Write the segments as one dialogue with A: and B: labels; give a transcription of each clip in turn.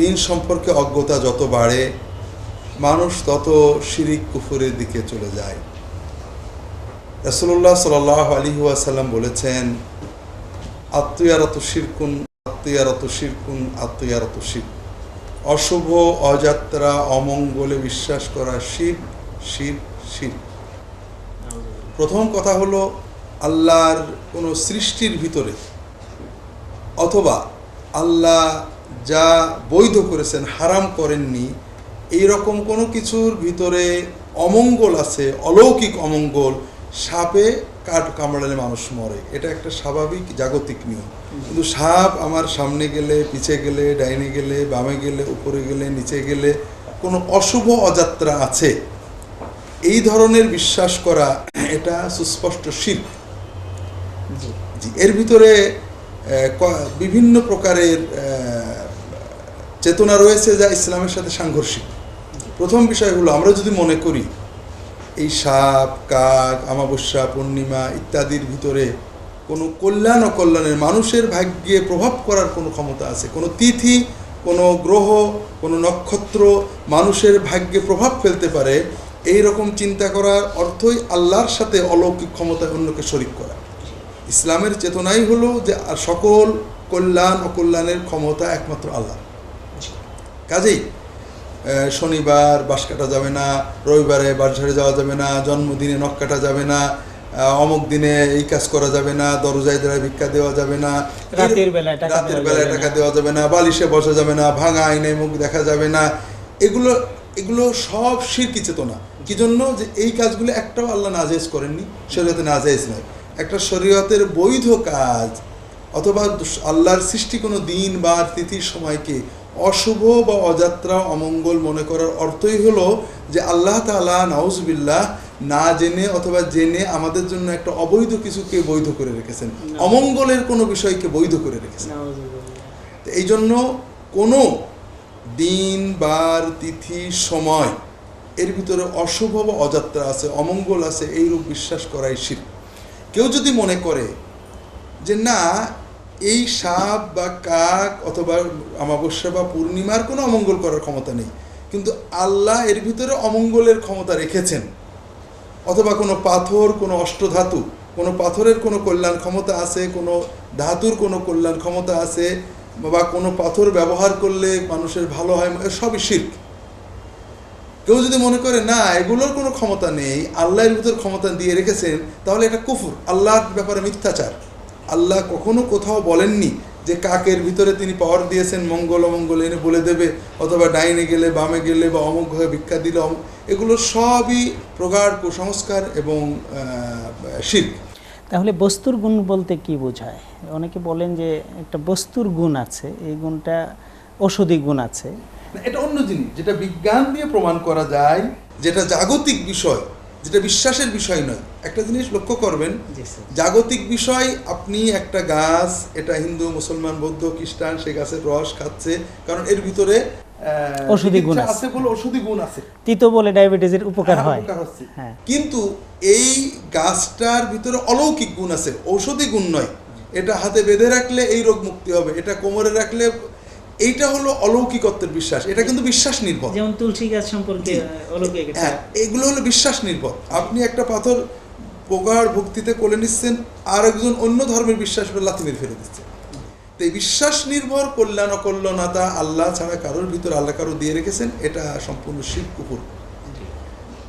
A: দিন সম্পর্কে অজ্ঞতা যত বাড়ে, মানুষ তত শিরিক কুফুরের দিকে চলে যায়। রসুল্লাহ সাল আলী ওয়াসাল্লাম বলেছেন, আত্মীয়ারত শিরকুন আত্মীয়ারত শিরকুন, আত্মীয়ারত শির। অশুভ, অযাত্রা, অমঙ্গলে বিশ্বাস করা শির শির শির। প্রথম কথা হলো আল্লাহর কোনো সৃষ্টির ভিতরে অথবা আল্লাহ যা বৈধ করেছেন হারাম করেননি এই রকম কোনো কিছুর ভিতরে অমঙ্গল আছে অলৌকিক অমঙ্গল সাপে কাঠ কামড়ালে মানুষ মরে। এটা একটা স্বাভাবিক জাগতিক নিয়ম। কিন্তু সাপ আমার সামনে গেলে পিছে গেলে ডাইনে গেলে বামে গেলে উপরে গেলে নিচে গেলে কোনো অশুভ অযাত্রা আছে। এই ধরনের বিশ্বাস করা এটা সুস্পষ্ট শিল্প জি। এর ভিতরে বিভিন্ন প্রকারের চেতনা রয়েছে যা ইসলামের সাথে সাংঘর্ষিক। প্রথম বিষয় হলো, আমরা যদি মনে করি, এই সাপ, কাক আমাবস্যা পূর্ণিমা ইত্যাদির ভিতরে কোনো কল্যাণ অকল্যাণের মানুষের ভাগ্যে প্রভাব করার কোনো ক্ষমতা আছে? কোনো তিথি, কোনো গ্রহ, কোনো নক্ষত্র মানুষের ভাগ্যে প্রভাব ফেলতে পারে, এই রকম চিন্তা করার অর্থই আল্লাহর সাথে অলৌকিক ক্ষমতায় অন্যকে শরিক করা। ইসলামের চেতনাই হলো যে সকল কল্যাণ অকল্যাণের ক্ষমতা একমাত্র আল্লাহ কাজেই শনিবার বাস কাটা যাবে না রবিবারে বাস ঝাড়ে যাওয়া যাবে না জন্মদিনে নখ কাটা যাবে না অমুক দিনে এই কাজ করা যাবে না দরজায় দ্বারা ভিক্ষা দেওয়া যাবে না
B: রাতের বেলায় টাকা দেওয়া যাবে না।
A: দেওয়া যাবে না বালিশে বসা যাবে না ভাঙা আইনে মুখ দেখা যাবে না এগুলো এগুলো সব শিরকি চেতনা। কি জন্য? যে এই কাজগুলো একটাও আল্লাহ নাজেজ করেননি শরীয়তে নাজেজ নয় একটা শরীয়তের বৈধ কাজ অথবা আল্লাহর সৃষ্টি কোনো দিন বা তিথির সময়কে অশুভ বা অযাত্রা অমঙ্গল মনে করার অর্থই হলো যে আল্লাহ তালা নাউজবিল্লাহ না জেনে অথবা জেনে আমাদের জন্য একটা অবৈধ কিছুকে বৈধ করে রেখেছেন। অমঙ্গলের কোনো বিষয়কে বৈধ করে রেখেছেন। তো এই জন্য কোনো দিন বার তিথি সময় এর ভিতরে অশুভ বা অযাত্রা আছে অমঙ্গল আছে এইরূপ বিশ্বাস করাই শির। কেউ যদি মনে করে যে না এই সাপ বা কাক অথবা অমাবস্যা বা পূর্ণিমার কোনো অমঙ্গল করার ক্ষমতা নেই। কিন্তু আল্লাহ এর ভিতরে অমঙ্গলের ক্ষমতা রেখেছেন। অথবা কোনো পাথর, কোনো অষ্টধাতু, কোনো পাথরের কোনো কল্যাণ ক্ষমতা আছে, কোনো ধাতুর কোনো কল্যাণ ক্ষমতা আছে, বা কোনো পাথর ব্যবহার করলে মানুষের ভালো হয় সবই শিল্প কেউ যদি মনে করে, না, এগুলোর কোনো ক্ষমতা নেই আল্লাহর ভিতর ক্ষমতা দিয়ে রেখেছেন, তাহলে এটা কুফুর, আল্লাহর ব্যাপারে মিথ্যাচার। আল্লাহ কখনো কোথাও বলেননি যে কাকের ভিতরে তিনি পাওয়ার দিয়েছেন মঙ্গল অমঙ্গল এনে বলে দেবে অথবা ডাইনে গেলে বামে গেলে বা অমুক হয়ে ভিক্ষা দিলে অমুক এগুলো সবই প্রগাঢ় কুসংস্কার এবং শিল্প
B: তাহলে বস্তুর গুণ বলতে কি বোঝায়? অনেকে বলেন যে একটা বস্তুর গুণ আছে এই গুণটা ঔষধি গুণ আছে।
A: এটা অন্য জিনিস যেটা বিজ্ঞান দিয়ে প্রমাণ করা যায় যেটা জাগতিক বিষয় যেটা বিশ্বাসের বিষয় নয়। একটা জিনিস লক্ষ্য করবেন জাগতিক বিষয় আপনি একটা গাছ এটা হিন্দু মুসলমান বৌদ্ধ খ্রিস্টান সে গাছের রস খাচ্ছে কারণ এর ভিতরে
B: ঔষধি গুণ আছে।
A: আছে বলে ওষুধি গুণ আছে।
B: তিতো বলে ডায়াবেটিসের উপকার
A: হ্যাঁ,
B: হয়। হ্যাঁ।
A: কিন্তু এই গাছটার ভিতরে অলৌকিক গুণ আছে। ঔষধি গুণ নয়। এটা হাতে বেঁধে রাখলে এই রোগ মুক্তি হবে। এটা কোমরে রাখলে এইটা হলো অলৌকিকত্বের বিশ্বাস। এটা কিন্তু বিশ্বাস নির্ভর
C: যেমন তুলসী গাছ সম্পর্কে অলৌকিক
A: হ্যাঁ এগুলো হলো বিশ্বাস নির্ভর আপনি একটা পাথর প্রগাঢ় ভক্তিতে কোলে নিচ্ছেন আর একজন অন্য ধর্মের বিশ্বাস লাথি মেরে ফেলে দিচ্ছে তো এই বিশ্বাস নির্ভর কল্যাণ অকল্যাণতা আল্লাহ ছাড়া কারোর ভিতর আল্লাহ কারও দিয়ে রেখেছেন এটা সম্পূর্ণ শিব কুকুর।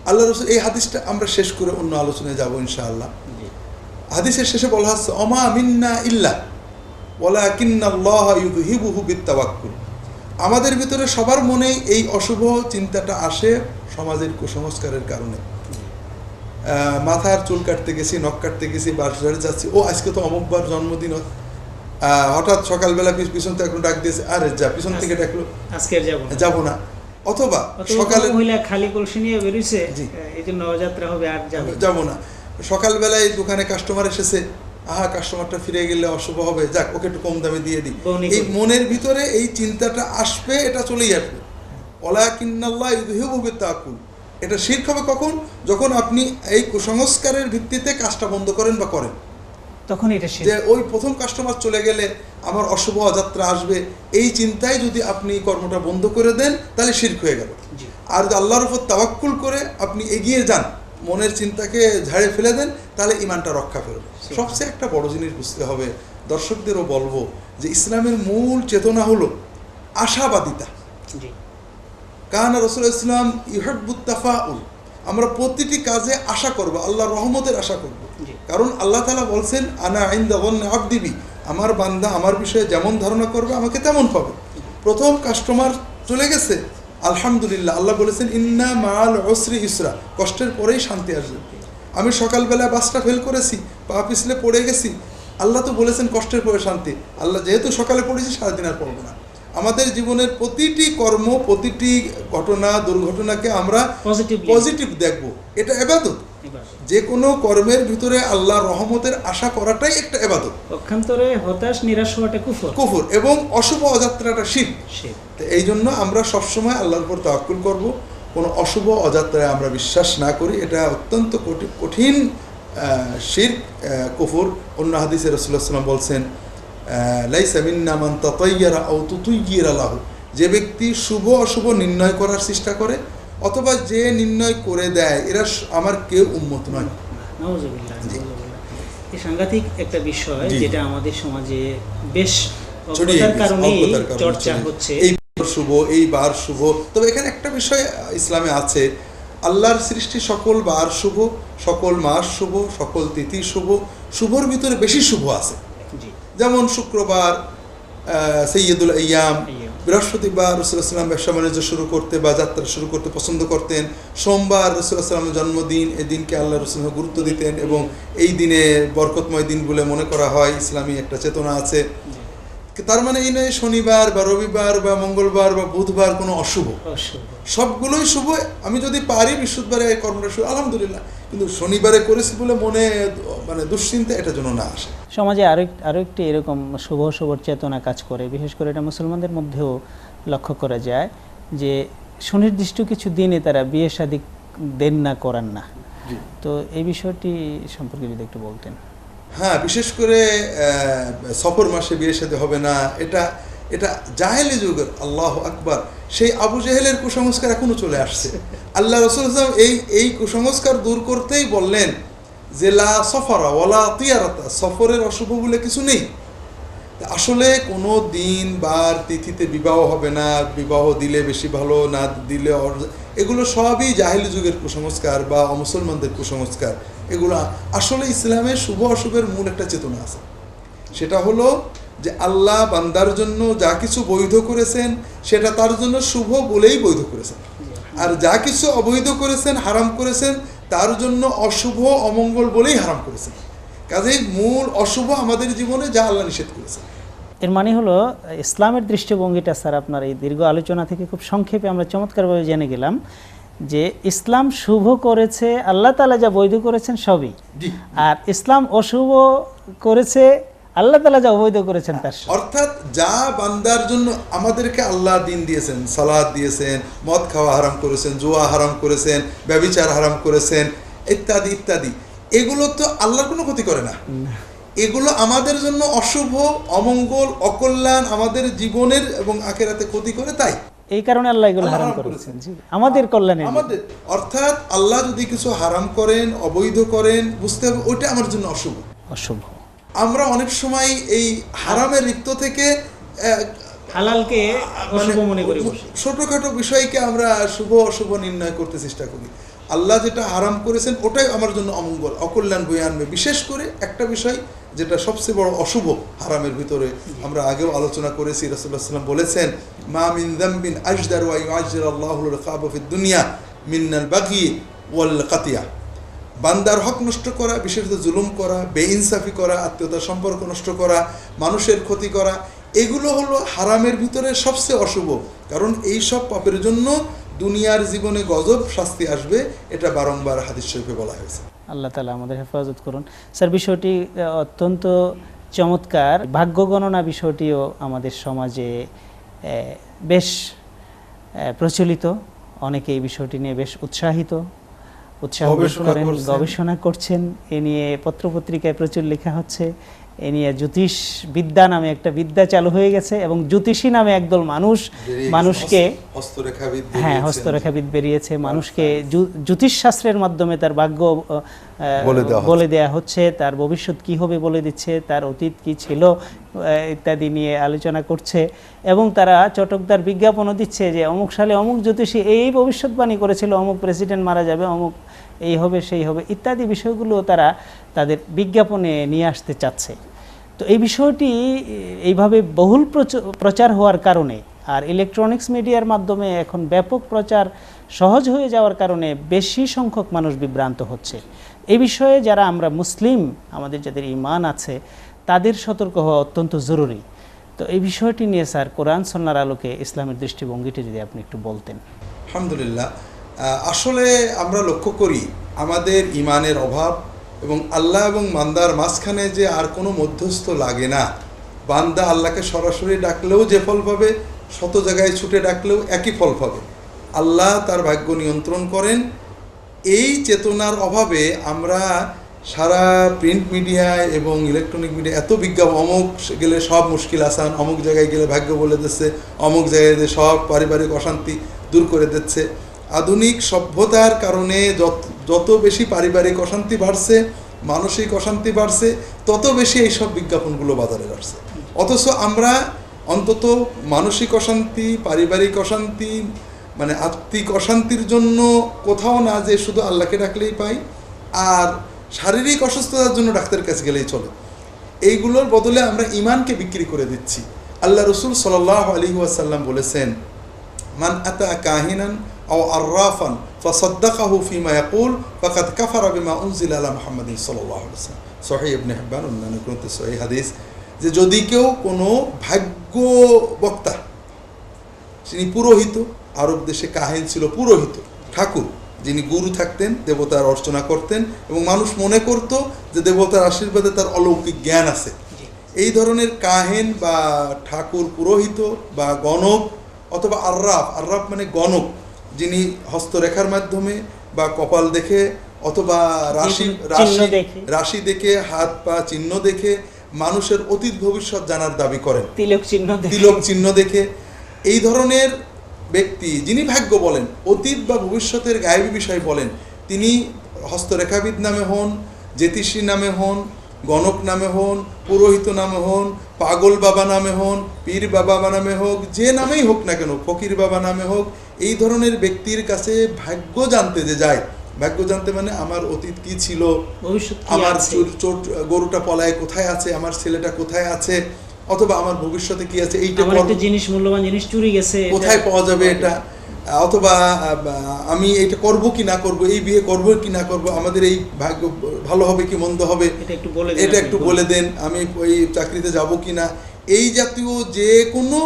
A: আল্লাহ রসুল এই হাদিসটা আমরা শেষ করে অন্য আলোচনায় যাব ইনশাআল্লাহ। হাদিসের শেষে বলা হচ্ছে অমা মিন্না ইল্লা। ওলা কিন্নাল্লাহ ইউহিবুহু বিত্তাওয়াক্কুল। আমাদের ভিতরে সবার মনেই এই অশুভ চিন্তাটা আসে সমাজের কুসংস্কারের কারণে। মাথার চুল কাটতে গেছি নখ কাটতে গেছি বাসারে যাচ্ছি। ও আজকে তো অমুকবার জন্মদিন। হঠাৎ সকালবেলা পিছন থেকে এখন ডাক দিয়েছে আরে যা পিছন থেকে ডাকলো।
C: আজকে যাব না।
A: যাব না। অথবা সকালে
C: মহিলা খালি কলসি নিয়ে বেরিয়েছে এই জন্য নবযাত্রা হবে আর যাবে
A: যাব না। সকালবেলায় দোকানে কাস্টমার এসেছে। আহা কাস্টমারটা ফিরে গেলে অশুভ হবে। যাক ওকে একটু কম দামে দিয়ে দিই। এই মনের ভিতরে এই চিন্তাটা আসবে এটা চলেই আসবে। ওলা কিন্নাল্লাহ ইউহিবুবি তাকুল এটা শির্ক হবে কখন? যখন আপনি এই কুসংস্কারের ভিত্তিতে কাজটা বন্ধ করেন বা করেন।
C: তখন এটা
A: যে ওই প্রথম কাস্টমার চলে গেলে আমার অশুভ অযাত্রা আসবে এই চিন্তায় যদি আপনি কর্মটা বন্ধ করে দেন তাহলে শির্ক হয়ে গেল। আর যদি আল্লাহর উপর তাওয়াক্কুল করে আপনি এগিয়ে যান মনের চিন্তাকে ঝাড়ে ফেলে দেন তাহলে ইমানটা রক্ষা পেরবে সবচেয়ে একটা বড় জিনিস বুঝতে হবে দর্শকদেরও বলব যে ইসলামের মূল চেতনা হলো আশাবাদিতা। কান রসুল ইসলাম ইহবুত্তাফাউল আমরা প্রতিটি কাজে আশা করব আল্লাহ রহমতের আশা করব। কারণ আল্লাহ তালা বলছেন আনা আইন দাবন আবদিবি আমার বান্দা আমার বিষয়ে যেমন ধারণা করবে আমাকে তেমন পাবে। প্রথম কাস্টমার চলে গেছে আলহামদুলিল্লাহ আল্লাহ বলেছেন ইন্না মাল অসরি ইসরা কষ্টের পরেই শান্তি আসবে। আমি সকালবেলা বাসটা ফেল করেছি পা পিছলে পড়ে গেছি। আল্লাহ তো বলেছেন কষ্টের পরে শান্তি। আল্লাহ যেহেতু সকালে পড়েছি সারাদিন আর পড়ব না। আমাদের জীবনের প্রতিটি কর্ম প্রতিটি ঘটনা দুর্ঘটনাকে আমরা পজিটিভ দেখব। এটা এবাদত। যে কোনো কর্মের ভিতরে আল্লাহ রহমতের আশা করাটাই একটা এবাদত
C: পক্ষান্তরে হতাশ নিরাশ হওয়াটা কুফর।
A: কুফর এবং অশুভ অযাত্রাটা শিব। তো এই জন্য আমরা সবসময় আল্লাহর উপর তাওয়াক্কুল করব। কোনো অশুভ অযাত্রায় আমরা বিশ্বাস না করি। এটা অত্যন্ত কঠি- কঠিন শির কুফুর। অন্য হাদিসে রসুল্লাহ সাল্লাম বলছেন লাইসা মিন্না মান তাতাইয়ারা আও তুতুইয়িরা লাহু। যে ব্যক্তি শুভ অশুভ নির্ণয় করার চেষ্টা করে অথবা যে নির্ণয় করে দেয় এরা আমার কেউ উন্মত নয়।
C: সাংঘাতিক একটা বিষয় যেটা আমাদের সমাজে বেশ
A: ছড়িয়ে
C: অজ্ঞতার
A: গেছে,
C: কারণেই
A: অজ্ঞতার কারণে
C: চর্চা হচ্ছে।
A: এই শুভ এই বার শুভ। তবে এখানে একটা বিষয় ইসলামে আছে। আল্লাহর সৃষ্টি সকল বার শুভ সকল মাস শুভ সকল তিথি শুভ। শুভর ভিতরে বেশি শুভ আছে। যেমন শুক্রবার আহ, সৈয়দুল
C: আইয়াম।
A: বৃহস্পতিবার রসুলাম ব্যবসা বাণিজ্য শুরু করতে বা যাত্রা শুরু করতে পছন্দ করতেন। সোমবার রসুলামের জন্মদিন, এই দিনকে আল্লাহ রসুল গুরুত্ব দিতেন এবং এই দিনে বরকতময় দিন বলে মনে করা হয়। ইসলামী একটা চেতনা আছে। তার মানে এই নয় শনিবার বা রবিবার বা মঙ্গলবার বা বুধবার কোনো অশুভ। সবগুলোই শুভ। আমি যদি পারি বৃহস্পতিবারে কর্মটা শুভ আলহামদুলিল্লাহ। কিন্তু শনিবারে করেছি বলে মনে মানে দুশ্চিন্তা এটা যেন না আসে।
B: সমাজে আরও এক- আরও একটি এরকম শুভ শুভ চেতনা কাজ করে। বিশেষ করে এটা মুসলমানদের মধ্যেও লক্ষ্য করা যায় যে সুনির্দিষ্ট কিছু দিনে তারা বিয়ে শাদী দেন না করান না। তো এই বিষয়টি সম্পর্কে যদি একটু বলতেন।
A: হ্যাঁ বিশেষ করে সফর মাসে বিয়ের সাথে হবে না, এটা এটা জাহেলি যুগের, আল্লাহ আকবার। সেই আবু জাহেলের কুসংস্কার এখনও চলে আসছে। আল্লাহ রসুল এই এই কুসংস্কার দূর করতেই বললেন যে, লা সফরা ওলা তিয়ারাতা, সফরের অশুভ বলে কিছু নেই। আসলে কোনো দিন বার তিথিতে বিবাহ হবে না, বিবাহ দিলে বেশি ভালো, না দিলে এগুলো সবই জাহিলি যুগের কুসংস্কার বা অমুসলমানদের কুসংস্কার। এগুলো আসলে ইসলামের শুভ অশুভের মূল একটা চেতনা আছে। সেটা হলো যে আল্লাহ বান্দার জন্য যা কিছু বৈধ করেছেন, সেটা তার জন্য শুভ বলেই বৈধ করেছেন। আর যা কিছু অবৈধ করেছেন, হারাম করেছেন, তার জন্য অশুভ, অমঙ্গল বলেই হারাম করেছেন। কাজেই মূল অশুভ আমাদের জীবনে যা আল্লাহ নিষেধ করেছে।
B: এর মানে হলো ইসলামের দৃষ্টিভঙ্গিটা স্যার আপনার এই দীর্ঘ আলোচনা থেকে খুব সংক্ষেপে আমরা চমৎকারভাবে জেনে গেলাম যে ইসলাম শুভ করেছে আল্লাহ তালা যা বৈধ করেছেন সবই। আর ইসলাম অশুভ করেছে আল্লাহ তালা যা অবৈধ করেছেন তার
A: অর্থাৎ যা বান্দার জন্য আমাদেরকে আল্লাহ দিন দিয়েছেন সালাদ দিয়েছেন মদ খাওয়া হারাম করেছেন জুয়া হারাম করেছেন ব্যবিচার হারাম করেছেন ইত্যাদি ইত্যাদি। এগুলো তো আল্লাহর কোনো ক্ষতি করে না। এগুলো আমাদের জন্য অশুভ অমঙ্গল অকল্যাণ আমাদের জীবনের এবং আখেরাতে ক্ষতি করে তাই।
B: এই কারণে আল্লাহ এগুলো হারাম করেছেন। আমাদের কল্যাণের জন্য।
A: আমাদের অর্থাৎ আল্লাহ যদি কিছু হারাম করেন অবৈধ করেন বুঝতে হবে ওইটা আমার জন্য অশুভ।
B: অশুভ।
A: আমরা অনেক সময় এই হারামের লিপ্ত থেকে
C: হালালকে অশুভ মনে করি
A: ছোটখাটো বিষয়কে আমরা শুভ অশুভ নির্ণয় করতে চেষ্টা করি। আল্লাহ যেটা হারাম করেছেন, ওটাই আমার জন্য অমঙ্গল। অকল্যাণ বয়ে আনবে। বিশেষ করে একটা বিষয় যেটা সবচেয়ে বড় অশুভ হারামের ভিতরে আমরা আগেও আলোচনা করেছি, রাসূলুল্লাহ সাল্লাম বলেছেন, মা মিন দাম্বিন আজদার ওয়া ইউআজ্জির আল্লাহুল রিকাব দুনিয়া মিন্নাল বাকি ওয়াল কাতিয়া। বান্দার হক নষ্ট করা বিশেষত জুলুম করা, বেইনসাফি করা, আত্মীয়তার সম্পর্ক নষ্ট করা, মানুষের ক্ষতি করা, এগুলো হলো হারামের ভিতরে সবচেয়ে অশুভ। কারণ এই সব পাপের জন্য দুনিয়ার জীবনে গজব শাস্তি আসবে এটা বারংবার হাদিস শরীফে বলা হয়েছে।
B: আল্লাহ তালা আমাদের হেফাজত করুন। স্যার বিষয়টি অত্যন্ত চমৎকার। ভাগ্য গণনা বিষয়টিও আমাদের সমাজে বেশ প্রচলিত। অনেকে এই বিষয়টি নিয়ে বেশ উৎসাহিত উৎসাহ
A: গবেষণা
B: করেন
A: করছেন।
B: গবেষণা করছেন। এ নিয়ে পত্রপত্রিকায় প্রচুর লেখা হচ্ছে। এ নিয়ে জ্যোতিষ বিদ্যা নামে একটা বিদ্যা চালু হয়ে গেছে এবং জ্যোতিষী নামে একদল মানুষ মানুষকে হ্যাঁ হস্তরেখাবিদ বেরিয়েছে মানুষকে জ্যো- জ্যোতিষ শাস্ত্রের মাধ্যমে তার ভাগ্য
A: বলে দেওয়া
B: দেয়া হচ্ছে তার ভবিষ্যৎ কি হবে বলে দিচ্ছে তার অতীত কি ছিল ইত্যাদি নিয়ে আলোচনা করছে এবং তারা চটকদার বিজ্ঞাপনও দিচ্ছে যে অমুক সালে অমুক জ্যোতিষী এই ভবিষ্যৎবাণী করেছিল অমুক প্রেসিডেন্ট মারা যাবে অমুক এই হবে সেই হবে ইত্যাদি বিষয়গুলো তারা তাদের বিজ্ঞাপনে নিয়ে আসতে চাচ্ছে। তো এই বিষয়টি এইভাবে বহুল প্রচ- প্রচার হওয়ার কারণে আর ইলেকট্রনিক্স মিডিয়ার মাধ্যমে এখন ব্যাপক প্রচার সহজ হয়ে যাওয়ার কারণে বেশি সংখ্যক মানুষ বিভ্রান্ত হচ্ছে। এই বিষয়ে যারা আমরা মুসলিম, আমাদের যাদের ইমান আছে, তাদের সতর্ক হওয়া অত্যন্ত জরুরি। তো এই বিষয়টি নিয়ে স্যার কোরআন সন্ন্যার আলোকে ইসলামের দৃষ্টিভঙ্গিটি যদি আপনি একটু বলতেন।
A: আলহামদুলিল্লাহ আসলে আমরা লক্ষ্য করি, আমাদের ইমানের অভাব এবং আল্লাহ এবং বান্দার মাঝখানে যে আর কোনো মধ্যস্থ লাগে না। বান্দা আল্লাহকে সরাসরি ডাকলেও যে ফল পাবে, শত জায়গায় ছুটে ডাকলেও একই ফল পাবে। আল্লাহ তার ভাগ্য নিয়ন্ত্রণ করেন। এই চেতনার অভাবে আমরা সারা প্রিন্ট মিডিয়ায় এবং ইলেকট্রনিক মিডিয়া, এত বিজ্ঞাপন অমুক গেলে সব মুশকিল আসান, অমুক জায়গায় গেলে ভাগ্য বলে দিচ্ছে, অমুক জায়গায় সব পারিবারিক অশান্তি দূর করে দিচ্ছে। আধুনিক সভ্যতার কারণে যত যত বেশি পারিবারিক অশান্তি বাড়ছে, মানসিক অশান্তি বাড়ছে, তত বেশি এইসব বিজ্ঞাপনগুলো বাজারে আসছে। অথচ আমরা অন্তত মানসিক অশান্তি, পারিবারিক অশান্তি মানে আত্মিক অশান্তির জন্য কোথাও না যে শুধু আল্লাহকে ডাকলেই পাই, আর শারীরিক অসুস্থতার জন্য ডাক্তারের কাছে গেলেই চলে। এইগুলোর বদলে আমরা ইমানকে বিক্রি করে দিচ্ছি। আল্লাহ রসুল সাল্লাহ আলী ওয়াসাল্লাম বলেছেন, মান আতা কাহিনান আও আর্রাফান ফাসাদ্দাকাহু ফিমা ইয়াকুল ফাকাদ কাফারা বিমা উনজিলা আলা মুহাম্মাদিন সাল্লাল্লাহু আলাইহি ওয়াসাল্লাম ইবনে হিব্বান অন্যান্য গ্রন্থে সহিহ হাদিস যে যদি কেউ কোনো ভাগ্য বক্তা যিনি পুরোহিত আরব দেশে কাহিন ছিল পুরোহিত ঠাকুর যিনি গুরু থাকতেন দেবতার অর্চনা করতেন এবং মানুষ মনে করত যে দেবতার আশীর্বাদে তার অলৌকিক জ্ঞান আছে। এই ধরনের কাহেন বা ঠাকুর পুরোহিত বা গণক অথবা আর্রাফ আর্রাফ মানে গণক যিনি হস্তরেখার মাধ্যমে বা কপাল দেখে অথবা রাশি রাশি
B: দেখে।
A: রাশি দেখে হাত পা চিহ্ন দেখে মানুষের অতীত ভবিষ্যৎ জানার দাবি করেন।
B: তিলক চিহ্ন
A: তিলক চিহ্ন দেখে। এই ধরনের ব্যক্তি যিনি ভাগ্য বলেন অতীত বা ভবিষ্যতের গায়েবী বিষয় বলেন তিনি হস্তরেখাবিদ নামে হন জ্যোতিষী নামে হন গণক নামে হন পুরোহিত নামে হন পাগল বাবা নামে হন পীর বাবা নামে হোক যে নামেই হোক না কেন ফকির বাবা নামে হোক এই ধরনের ব্যক্তির কাছে ভাগ্য জানতে যে যায়। ভাগ্য জানতে মানে আমার অতীত কি ছিল?
B: ভবিষ্যৎ
A: আমার চোর গরুটা পলায় কোথায় আছে? আমার ছেলেটা কোথায় আছে? অথবা আমার ভবিষ্যতে কি আছে? এইটা
B: জিনিস মূল্যবান জিনিস চুরি গেছে
A: কোথায় পাওয়া যাবে এটা? অথবা আমি এটা করব কি না করব এই বিয়ে করব কি না করব আমাদের এই ভাগ্য ভালো হবে কি মন্দ হবে
B: এটা একটু বলে দিন
A: আমি ওই চাকরিতে যাব কি না। এই জাতীয় যে কোনো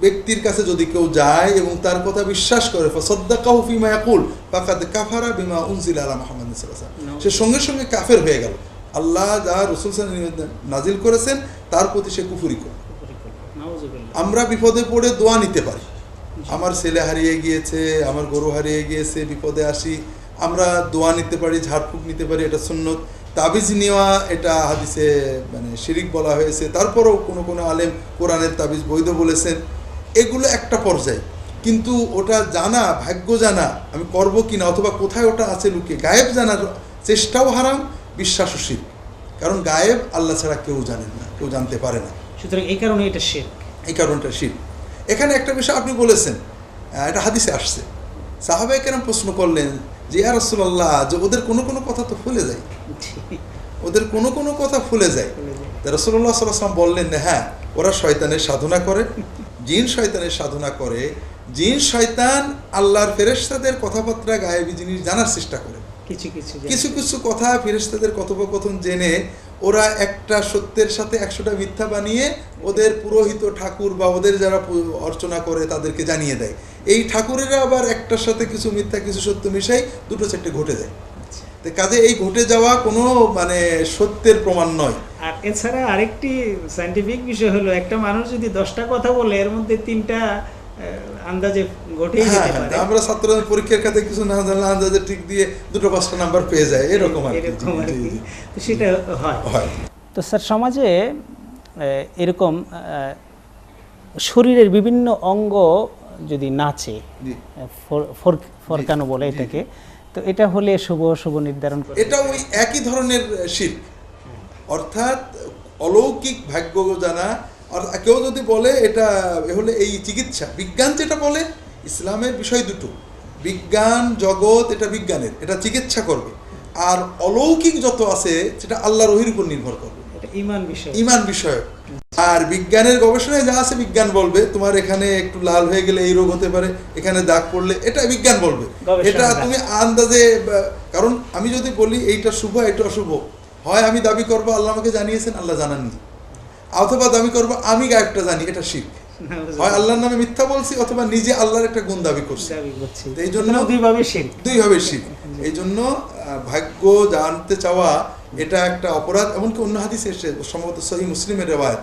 A: ব্যক্তির কাছে যদি কেউ যায় এবং তার কথা বিশ্বাস করে সদ্দাকাহু ফিমা ইয়াকুল ফাকাদ কাফারা বিমা উনজিলা আলা। সে সঙ্গে সঙ্গে কাফের হয়ে গেল। আল্লাহ যা রসুল নাজিল করেছেন তার প্রতি সে কুফুরি করে। আমরা বিপদে পড়ে দোয়া নিতে পারি। আমার ছেলে হারিয়ে গিয়েছে আমার গরু হারিয়ে গিয়েছে বিপদে আসি। আমরা দোয়া নিতে পারি ঝাড়ফুঁক নিতে পারি এটা সুন্নত। তাবিজ নেওয়া এটা হাদিসে মানে শিরিক বলা হয়েছে। তারপরেও কোনো কোনো আলেম কোরআনের তাবিজ বৈধ বলেছেন। এগুলো একটা পর্যায়ে। কিন্তু ওটা জানা ভাগ্য জানা আমি করব কি না অথবা কোথায় ওটা আছে লুকিয়ে গায়েব জানার চেষ্টাও হারাম বিশ্বাসও শির কারণ গায়েব আল্লাহ ছাড়া কেউ জানেন না কেউ জানতে পারে না।
B: সুতরাং এই কারণে এটা শেখ
A: এই কারণটা শির এখানে একটা বিষয় আপনি বলেছেন এটা হাদিসে আসছে। সাহাবাই কেন প্রশ্ন করলেন যে ইয়া রাসূলুল্লাহ যে ওদের কোনো কোনো কথা তো ফুলে যায়। ওদের কোনো কোনো কথা ফুলে যায়। রসুল্লাহ সাল্লাম বললেন হ্যাঁ ওরা শয়তানের সাধনা করে জিন শয়তানের সাধনা করে। জিন শয়তান আল্লাহর ফেরেশতাদের কথাবার্তা গায়েবী জিনিস জানার চেষ্টা করে।
B: কিছু কিছু
A: কিছু কিছু কথা ফেরেশতাদের কথোপকথন জেনে ওরা একটা সত্যের সাথে একশোটা মিথ্যা বানিয়ে ওদের পুরোহিত ঠাকুর বা ওদের যারা অর্চনা করে তাদেরকে জানিয়ে দেয়। এই ঠাকুরেরা আবার একটার সাথে কিছু মিথ্যা, কিছু সত্য মিশাই দুটো চারটে ঘটে যায়। কাজে এই ঘটে যাওয়া কোনো মানে সত্যের প্রমাণ নয়।
B: আর এছাড়া আরেকটি সাইন্টিফিক বিষয় হলো, একটা মানুষ যদি দশটা কথা বলে, এর মধ্যে তিনটা
C: আন্দাজে ঘটেই
A: হ্যাঁ,
C: যেতে পারে।
A: আমরা ছাত্রদের পরীক্ষার খাতে কিছু না জানলে আন্দাজে ঠিক দিয়ে দুটো পাঁচটা নাম্বার পেয়ে যায় এরকম আর কি।
C: এরকম আর কি। তো সেটা হয়।
B: তো স্যার সমাজে এরকম শরীরের বিভিন্ন অঙ্গ যদি নাচে ফরকানো বলে এটাকে তো এটা হলে শুভ শুভ নির্ধারণ করে
A: এটা ওই একই ধরনের শিল্প। অর্থাৎ অলৌকিক ভাগ্য জানা আর কেউ যদি বলে এটা হলে এই চিকিৎসা বিজ্ঞান যেটা বলে ইসলামের বিষয় দুটো। বিজ্ঞান জগৎ এটা বিজ্ঞানের এটা চিকিৎসা করবে। আর অলৌকিক যত আছে সেটা আল্লাহ রহির উপর নির্ভর করবে।
C: ইমান বিষয়
A: ইমান বিষয়ক। আর বিজ্ঞানের গবেষণায় যা আছে বিজ্ঞান বলবে তোমার এখানে একটু লাল হয়ে গেলে এই রোগ হতে পারে এখানে দাগ পড়লে এটা বিজ্ঞান বলবে। এটা তুমি আন্দাজে কারণ আমি যদি বলি এইটা শুভ এটা অশুভ হয় আমি দাবি করব আল্লাহ আমাকে জানিয়েছেন আল্লাহ জানাননি। অথবা দাবি করব আমি গায়বটা জানি এটা শিখ হয় আল্লাহর নামে মিথ্যা বলছি অথবা নিজে আল্লাহর একটা গুণ দাবি করছি। এই জন্য
C: দুইভাবে
A: শিখ এই জন্য ভাগ্য জানতে চাওয়া এটা একটা অপরাধ এমনকি অন্য হাদিস এসে সম্ভবত সহি মুসলিমের রেওয়ায়ত।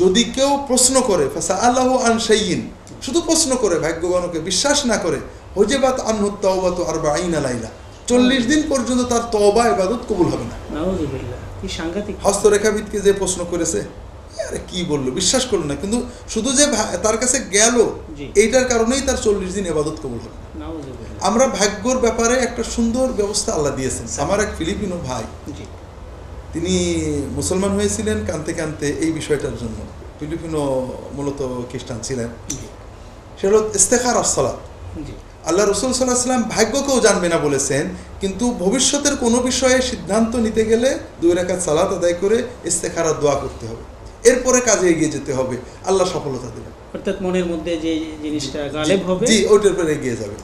A: যদি কেউ প্রশ্ন করে ফাসা আল্লাহ আন শাইয়িন শুধু প্রশ্ন করে ভাগ্যগণকে বিশ্বাস না করে হজেবাত আনহু তাওবাতু আরবাঈনা লাইলা চল্লিশ দিন পর্যন্ত তার তওবা ইবাদত কবুল হবে না।
C: সাংঘাতিক।
A: হস্তরেখাবিদকে যে প্রশ্ন করেছে আরে কি বলল? বিশ্বাস করল না কিন্তু শুধু যে তার কাছে গেল। এইটার কারণেই তার চল্লিশ দিন এবাদত কবুল হবে আমরা ভাগ্যর ব্যাপারে একটা সুন্দর ব্যবস্থা আল্লাহ দিয়েছেন। আমার এক ফিলিপিনো ভাই তিনি মুসলমান হয়েছিলেন কানতে কানতে এই বিষয়টার জন্য। ফিলিপিনো মূলত খ্রিস্টান ছিলেন। সেটা হলো ইস্তেখার আসসালাত
C: জি।
A: আল্লাহ রসুল সাল্লাহ সাল্লাম ভাগ্যকেও জানবে না বলেছেন কিন্তু ভবিষ্যতের কোনো বিষয়ে সিদ্ধান্ত নিতে গেলে দুই রেখাত সালাত আদায় করে ইস্তেখারার দোয়া করতে হবে। এরপরে কাজে এগিয়ে যেতে হবে। আল্লাহ সফলতা দেবেন।
C: অর্থাৎ মনের মধ্যে যে জিনিসটা গালেব হবে
A: জি ওইটার উপরে এগিয়ে যাবে।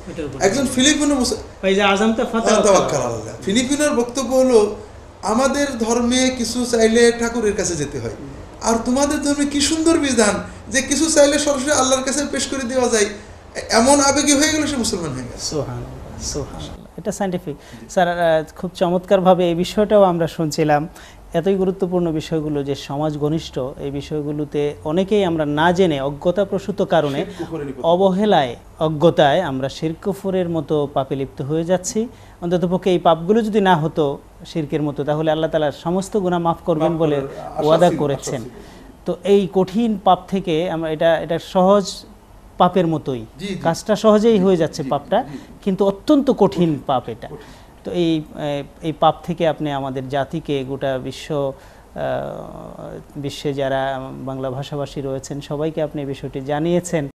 A: একজন ফিলিপিনো মুস-
C: যে আজমটা ফাতা
A: তাওয়াক্কাল আল্লাহ। ফিলিপিনোর বক্তব্য হলো আমাদের ধর্মে কিছু চাইলে ঠাকুরের কাছে যেতে হয়। আর তোমাদের ধর্মে কি সুন্দর বিধান যে কিছু চাইলে সরাসরি আল্লাহর কাছে পেশ করে দেওয়া যায়? এমন আবেগী হয়ে গেল সে মুসলমান হয়ে গেছে।
B: এটা সাইন্টিফিক স্যার খুব চমৎকারভাবে এই বিষয়টাও আমরা শুনছিলাম। এতই গুরুত্বপূর্ণ বিষয়গুলো যে সমাজ ঘনিষ্ঠ এই বিষয়গুলোতে অনেকেই আমরা না জেনে অজ্ঞতাপ্রসূত কারণে অবহেলায় অজ্ঞতায় আমরা শিরকুফুরের মতো পাপে লিপ্ত হয়ে যাচ্ছি। অন্ততপক্ষে এই পাপগুলো যদি না হতো শিরকের মতো তাহলে আল্লাহ তালা সমস্ত গুণা মাফ করবেন বলে ওয়াদা করেছেন। তো এই কঠিন পাপ থেকে আমরা এটা এটা সহজ পাপের মতোই। কাজটা সহজেই হয়ে যাচ্ছে পাপটা কিন্তু অত্যন্ত কঠিন পাপ এটা। তো এই এই পাপ থেকে আপনি আমাদের জাতিকে গোটা বিশ্ব বিশ্বে যারা বাংলা ভাষাভাষী রয়েছেন সবাইকে আপনি বিষয়টি জানিয়েছেন।